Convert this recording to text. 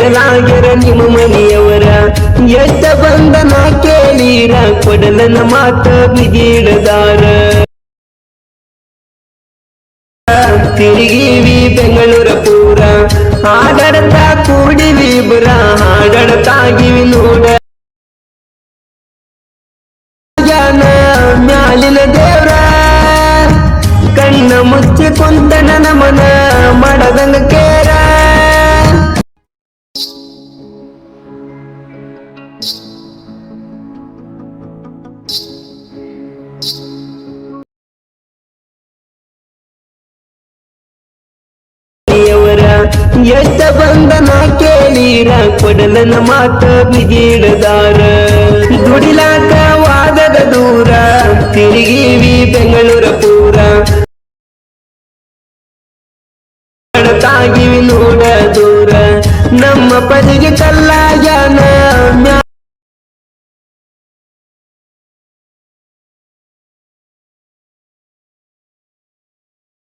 ಹೇಳಲಾಗ್ಯರ ನಿಮ್ಮ ಮನೆಯವರ. ಎಷ್ಟ ಬಂದನ ಕೇಳೀರ, ಕೊಡಲನ ಮಾತ ಬಿಗಿಡದಾರ ತಿರುಗಿವಿ ಬೆಂಗಳೂರ ಪೂರ, ಹಾಡಡ್ತಾ ಕೂಡಿವಿ ಬುರ, ಹಾಡಡ್ತಾಗಿವಿ ನೋಡ. ಮ್ಯಾಲಿನ ದೇವ್ರ ಕಣ್ಣ ಮುಚ್ಚಿ ಕುಂತ ನನ್ನ ಮನ ಮಾಡದಂಗ ಎಷ್ಟ ಬಂದನ ಕೇಳೀರ, ಕೊಡಲನ ಮಾತ ಬಿಗಿಡದಾರ ದುಡಿಲಾಕ ವಾದದ ದೂರ, ತಿರುಗಿವಿ ಬೆಂಗಳೂರ ಪೂರ. ತಾಗಿವಿ ನೋಡ ದೂರ. ನಮ್ಮ ಪದಿಗೆ ಕಲ್ಲ ಜಾನ